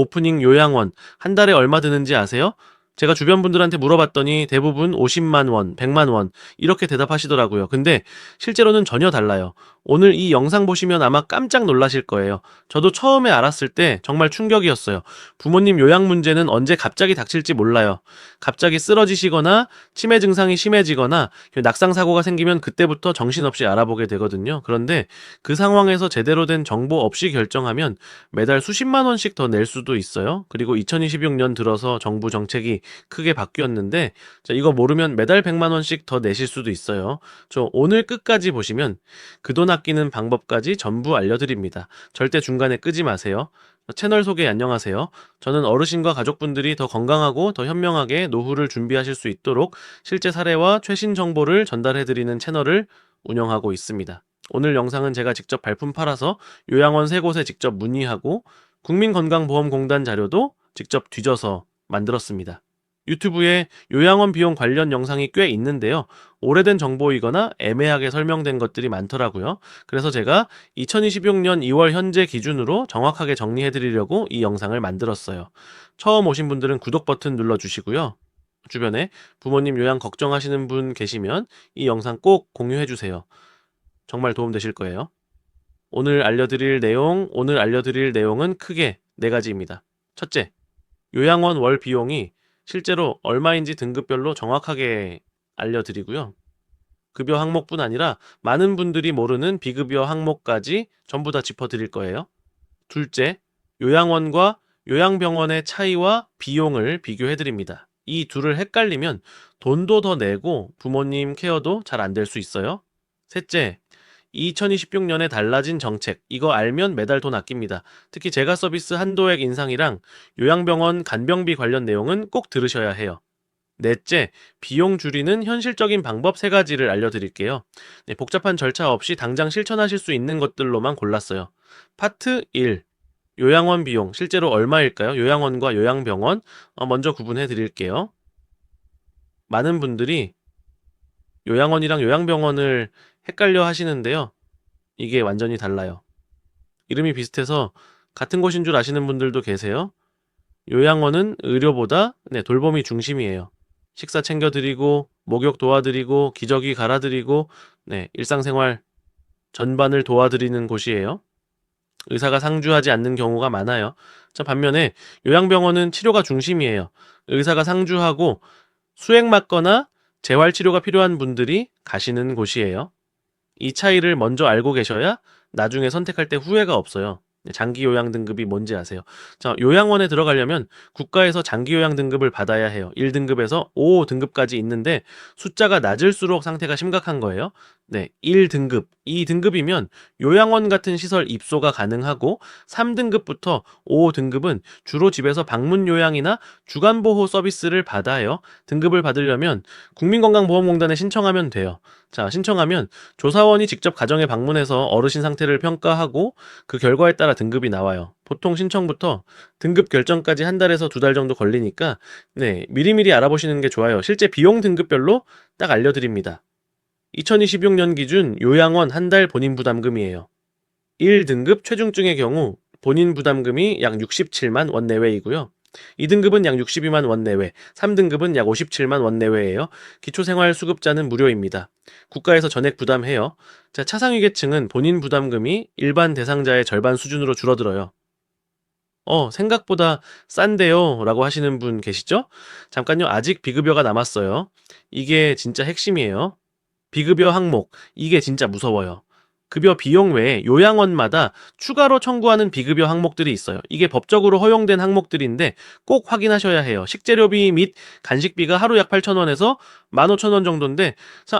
오프닝 요양원 한 달에 얼마 드는지 아세요? 제가 주변 분들한테 물어봤더니 대부분 50만 원, 100만 원 이렇게 대답하시더라고요. 근데 실제로는 전혀 달라요. 오늘 이 영상 보시면 아마 깜짝 놀라실 거예요. 저도 처음에 알았을 때 정말 충격이었어요. 부모님 요양 문제는 언제 갑자기 닥칠지 몰라요. 갑자기 쓰러지시거나 치매 증상이 심해지거나 낙상 사고가 생기면 그때부터 정신없이 알아보게 되거든요. 그런데 그 상황에서 제대로 된 정보 없이 결정하면 매달 수십만 원씩 더 낼 수도 있어요. 그리고 2026년 들어서 정부 정책이 크게 바뀌었는데 자, 이거 모르면 매달 100만 원씩 더 내실 수도 있어요. 저 오늘 끝까지 보시면 그 돈 아끼는 방법까지 전부 알려드립니다. 절대 중간에 끄지 마세요. 채널 소개 안녕하세요. 저는 어르신과 가족분들이 더 건강하고 더 현명하게 노후를 준비하실 수 있도록 실제 사례와 최신 정보를 전달해드리는 채널을 운영하고 있습니다. 오늘 영상은 제가 직접 발품 팔아서 요양원 세 곳에 직접 문의하고 국민건강보험공단 자료도 직접 뒤져서 만들었습니다. 유튜브에 요양원 비용 관련 영상이 꽤 있는데요. 오래된 정보이거나 애매하게 설명된 것들이 많더라고요. 그래서 제가 2026년 2월 현재 기준으로 정확하게 정리해 드리려고 이 영상을 만들었어요. 처음 오신 분들은 구독 버튼 눌러 주시고요. 주변에 부모님 요양 걱정하시는 분 계시면 이 영상 꼭 공유해 주세요. 정말 도움 되실 거예요. 오늘 알려드릴 내용, 오늘 알려드릴 내용은 크게 네 가지입니다. 첫째, 요양원 월 비용이 실제로 얼마인지 등급별로 정확하게 알려드리고요. 급여 항목뿐 아니라 많은 분들이 모르는 비급여 항목까지 전부 다 짚어드릴 거예요. 둘째, 요양원과 요양병원의 차이와 비용을 비교해드립니다. 이 둘을 헷갈리면 돈도 더 내고 부모님 케어도 잘 안 될 수 있어요. 셋째, 2026년에 달라진 정책. 이거 알면 매달 돈 아낍니다. 특히 제가 서비스 한도액 인상이랑 요양병원 간병비 관련 내용은 꼭 들으셔야 해요. 넷째, 비용 줄이는 현실적인 방법 세 가지를 알려드릴게요. 네, 복잡한 절차 없이 당장 실천하실 수 있는 것들로만 골랐어요. 파트 1. 요양원 비용, 실제로 얼마일까요? 요양원과 요양병원, 어, 먼저 구분해 드릴게요. 많은 분들이 요양원이랑 요양병원을 헷갈려 하시는데요. 이게 완전히 달라요. 이름이 비슷해서 같은 곳인 줄 아시는 분들도 계세요. 요양원은 의료보다 네, 돌봄이 중심이에요. 식사 챙겨드리고, 목욕 도와드리고, 기저귀 갈아드리고, 네, 일상생활 전반을 도와드리는 곳이에요. 의사가 상주하지 않는 경우가 많아요. 자, 반면에 요양병원은 치료가 중심이에요. 의사가 상주하고 수액 맞거나 재활 치료가 필요한 분들이 가시는 곳이에요. 이 차이를 먼저 알고 계셔야 나중에 선택할 때 후회가 없어요. 장기 요양 등급이 뭔지 아세요? 자, 요양원에 들어가려면 국가에서 장기 요양 등급을 받아야 해요. 1등급에서 5등급까지 있는데 숫자가 낮을수록 상태가 심각한 거예요. 네, 1등급, 2등급이면 요양원 같은 시설 입소가 가능하고 3등급부터 5등급은 주로 집에서 방문 요양이나 주간 보호 서비스를 받아요. 등급을 받으려면 국민건강보험공단에 신청하면 돼요. 자, 신청하면 조사원이 직접 가정에 방문해서 어르신 상태를 평가하고 그 결과에 따라 등급이 나와요. 보통 신청부터 등급 결정까지 한 달에서 두 달 정도 걸리니까 네, 미리미리 알아보시는 게 좋아요. 실제 비용 등급별로 딱 알려 드립니다. 2026년 기준 요양원 한 달 본인 부담금이에요. 1등급 최중증의 경우 본인 부담금이 약 67만 원 내외이고요. 2등급은 약 62만 원 내외, 3등급은 약 57만 원 내외예요. 기초생활 수급자는 무료입니다. 국가에서 전액 부담해요. 자, 차상위계층은 본인 부담금이 일반 대상자의 절반 수준으로 줄어들어요. 어, 생각보다 싼데요? 라고 하시는 분 계시죠? 잠깐요, 아직 비급여가 남았어요. 이게 진짜 핵심이에요. 비급여 항목, 이게 진짜 무서워요. 급여 비용 외에 요양원마다 추가로 청구하는 비급여 항목들이 있어요. 이게 법적으로 허용된 항목들인데 꼭 확인하셔야 해요. 식재료비 및 간식비가 하루 약 8,000원에서 15,000원 정도인데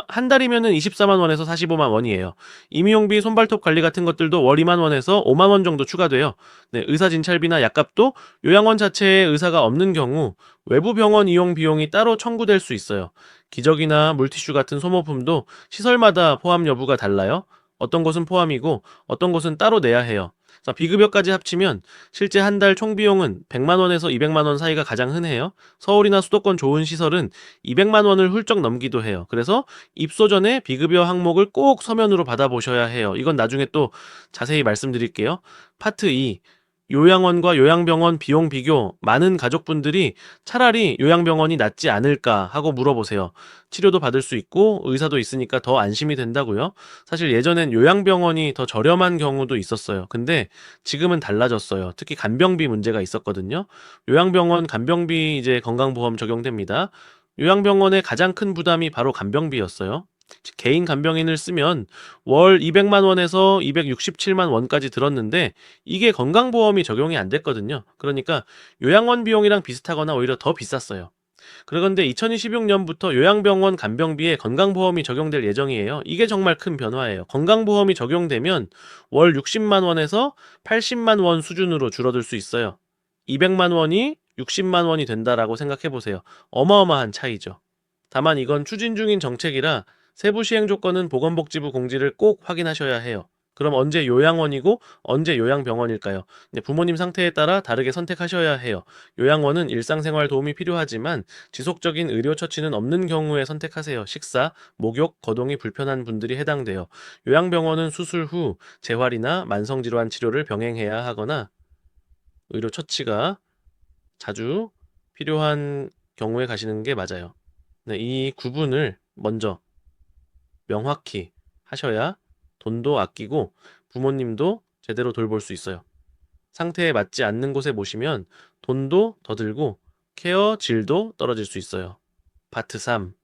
한 달이면은 24만 원에서 45만 원이에요. 임용비, 손발톱 관리 같은 것들도 월 2만 원에서 5만 원 정도 추가돼요. 네, 의사 진찰비나 약값도 요양원 자체에 의사가 없는 경우 외부 병원 이용 비용이 따로 청구될 수 있어요. 기저귀나 물티슈 같은 소모품도 시설마다 포함 여부가 달라요. 어떤 곳은 포함이고 어떤 곳은 따로 내야 해요. 자, 비급여까지 합치면 실제 한 달 총 비용은 100만 원에서 200만 원 사이가 가장 흔해요. 서울이나 수도권 좋은 시설은 200만 원을 훌쩍 넘기도 해요. 그래서 입소 전에 비급여 항목을 꼭 서면으로 받아보셔야 해요. 이건 나중에 또 자세히 말씀드릴게요. 파트 2. 요양원과 요양병원 비용 비교 많은 가족분들이 차라리 요양병원이 낫지 않을까 하고 물어보세요. 치료도 받을 수 있고 의사도 있으니까 더 안심이 된다고요. 사실 예전엔 요양병원이 더 저렴한 경우도 있었어요. 근데 지금은 달라졌어요. 특히 간병비 문제가 있었거든요. 요양병원 간병비 이제 건강보험 적용됩니다. 요양병원의 가장 큰 부담이 바로 간병비였어요. 개인 간병인을 쓰면 월 200만 원에서 267만 원까지 들었는데 이게 건강보험이 적용이 안 됐거든요. 그러니까 요양원 비용이랑 비슷하거나 오히려 더 비쌌어요. 그런데 2026년부터 요양병원 간병비에 건강보험이 적용될 예정이에요. 이게 정말 큰 변화예요. 건강보험이 적용되면 월 60만 원에서 80만 원 수준으로 줄어들 수 있어요. 200만 원이 60만 원이 된다라고 생각해 보세요. 어마어마한 차이죠. 다만 이건 추진 중인 정책이라 세부 시행 조건은 보건복지부 공지를 꼭 확인하셔야 해요. 그럼 언제 요양원이고 언제 요양병원일까요? 네, 부모님 상태에 따라 다르게 선택하셔야 해요. 요양원은 일상생활 도움이 필요하지만 지속적인 의료 처치는 없는 경우에 선택하세요. 식사, 목욕, 거동이 불편한 분들이 해당돼요. 요양병원은 수술 후 재활이나 만성질환 치료를 병행해야 하거나 의료 처치가 자주 필요한 경우에 가시는 게 맞아요. 네, 이 구분을 먼저 명확히 하셔야 돈도 아끼고 부모님도 제대로 돌볼 수 있어요. 상태에 맞지 않는 곳에 모시면 돈도 더 들고 케어 질도 떨어질 수 있어요. 파트 3.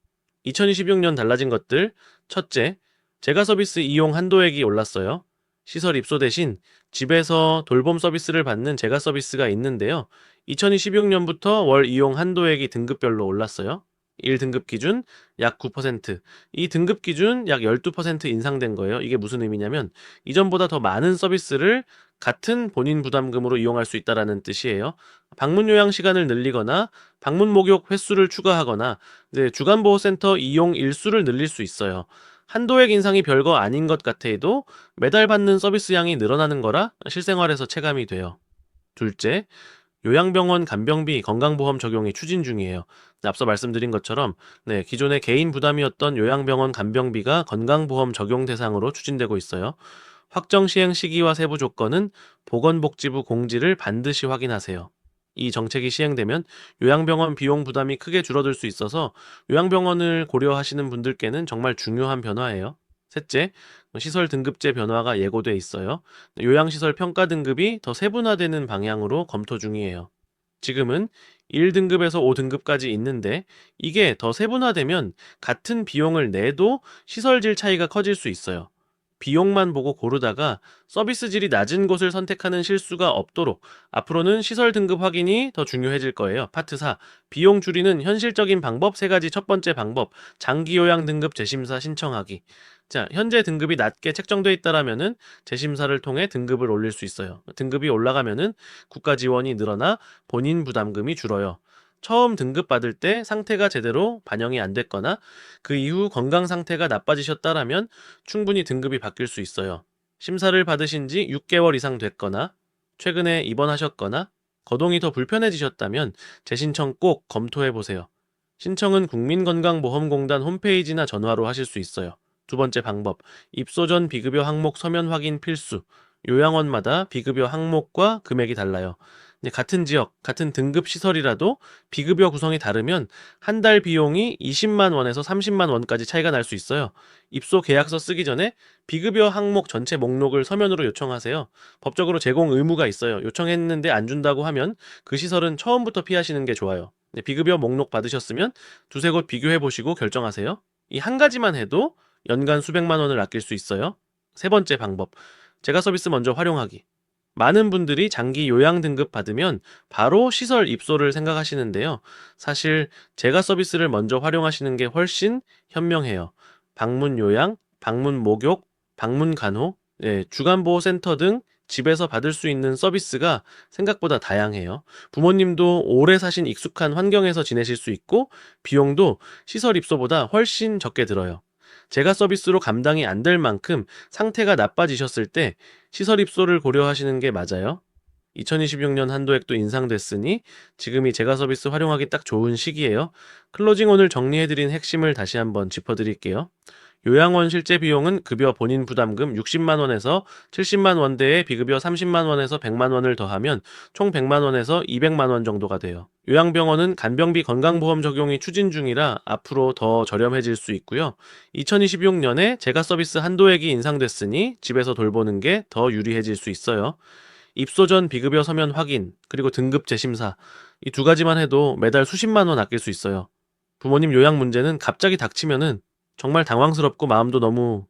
2026년 달라진 것들. 첫째, 제가 서비스 이용 한도액이 올랐어요. 시설 입소 대신 집에서 돌봄 서비스를 받는 제가 서비스가 있는데요. 2026년부터 월 이용 한도액이 등급별로 올랐어요. 1등급 기준 약 9%, 이 등급 기준 약 12% 인상된 거예요. 이게 무슨 의미냐면 이전보다 더 많은 서비스를 같은 본인 부담금으로 이용할 수 있다라는 뜻이에요. 방문 요양 시간을 늘리거나 방문 목욕 횟수를 추가하거나 이제 주간 보호 센터 이용 일수를 늘릴 수 있어요. 한도액 인상이 별거 아닌 것 같아도 매달 받는 서비스 양이 늘어나는 거라 실생활에서 체감이 돼요. 둘째, 요양병원 간병비 건강보험 적용이 추진 중이에요. 앞서 말씀드린 것처럼 네, 기존의 개인 부담이었던 요양병원 간병비가 건강보험 적용 대상으로 추진되고 있어요. 확정 시행 시기와 세부 조건은 보건복지부 공지를 반드시 확인하세요. 이 정책이 시행되면 요양병원 비용 부담이 크게 줄어들 수 있어서 요양병원을 고려하시는 분들께는 정말 중요한 변화예요. 셋째, 시설 등급제 변화가 예고돼 있어요. 요양시설 평가 등급이 더 세분화되는 방향으로 검토 중이에요. 지금은 1등급에서 5등급까지 있는데 이게 더 세분화되면 같은 비용을 내도 시설질 차이가 커질 수 있어요. 비용만 보고 고르다가 서비스 질이 낮은 곳을 선택하는 실수가 없도록 앞으로는 시설 등급 확인이 더 중요해질 거예요. 파트 4. 비용 줄이는 현실적인 방법 세 가지 첫 번째 방법. 장기 요양 등급 재심사 신청하기. 자, 현재 등급이 낮게 책정돼 있다라면은 재심사를 통해 등급을 올릴 수 있어요. 등급이 올라가면은 국가 지원이 늘어나 본인 부담금이 줄어요. 처음 등급 받을 때 상태가 제대로 반영이 안 됐거나 그 이후 건강 상태가 나빠지셨다라면 충분히 등급이 바뀔 수 있어요. 심사를 받으신 지 6개월 이상 됐거나 최근에 입원하셨거나 거동이 더 불편해지셨다면 재신청 꼭 검토해 보세요. 신청은 국민건강보험공단 홈페이지나 전화로 하실 수 있어요. 두 번째 방법, 입소 전 비급여 항목 서면 확인 필수. 요양원마다 비급여 항목과 금액이 달라요. 같은 지역, 같은 등급 시설이라도 비급여 구성이 다르면 한 달 비용이 20만 원에서 30만 원까지 차이가 날 수 있어요. 입소 계약서 쓰기 전에 비급여 항목 전체 목록을 서면으로 요청하세요. 법적으로 제공 의무가 있어요. 요청했는데 안 준다고 하면 그 시설은 처음부터 피하시는 게 좋아요. 네, 비급여 목록 받으셨으면 두세 곳 비교해 보시고 결정하세요. 이 한 가지만 해도 연간 수백만 원을 아낄 수 있어요. 세 번째 방법. 제가 서비스 먼저 활용하기. 많은 분들이 장기 요양 등급 받으면 바로 시설 입소를 생각하시는데요. 사실 제가 서비스를 먼저 활용하시는 게 훨씬 현명해요. 방문 요양, 방문 목욕, 방문 간호, 예, 주간 보호센터 등 집에서 받을 수 있는 서비스가 생각보다 다양해요. 부모님도 오래 사신 익숙한 환경에서 지내실 수 있고 비용도 시설 입소보다 훨씬 적게 들어요. 제가 서비스로 감당이 안 될 만큼 상태가 나빠지셨을 때 시설 입소를 고려하시는 게 맞아요. 2026년 한도액도 인상됐으니 지금이 제가 서비스 활용하기 딱 좋은 시기예요. 클로징 오늘 정리해드린 핵심을 다시 한번 짚어드릴게요. 요양원 실제 비용은 급여 본인 부담금 60만 원에서 70만 원대에 비급여 30만 원에서 100만 원을 더하면 총 100만 원에서 200만 원 정도가 돼요. 요양병원은 간병비 건강보험 적용이 추진 중이라 앞으로 더 저렴해질 수 있고요. 2026년에 재가 서비스 한도액이 인상됐으니 집에서 돌보는 게 더 유리해질 수 있어요. 입소 전 비급여 서면 확인, 그리고 등급 재심사. 이 두 가지만 해도 매달 수십만 원 아낄 수 있어요. 부모님 요양 문제는 갑자기 닥치면은 정말 당황스럽고 마음도 너무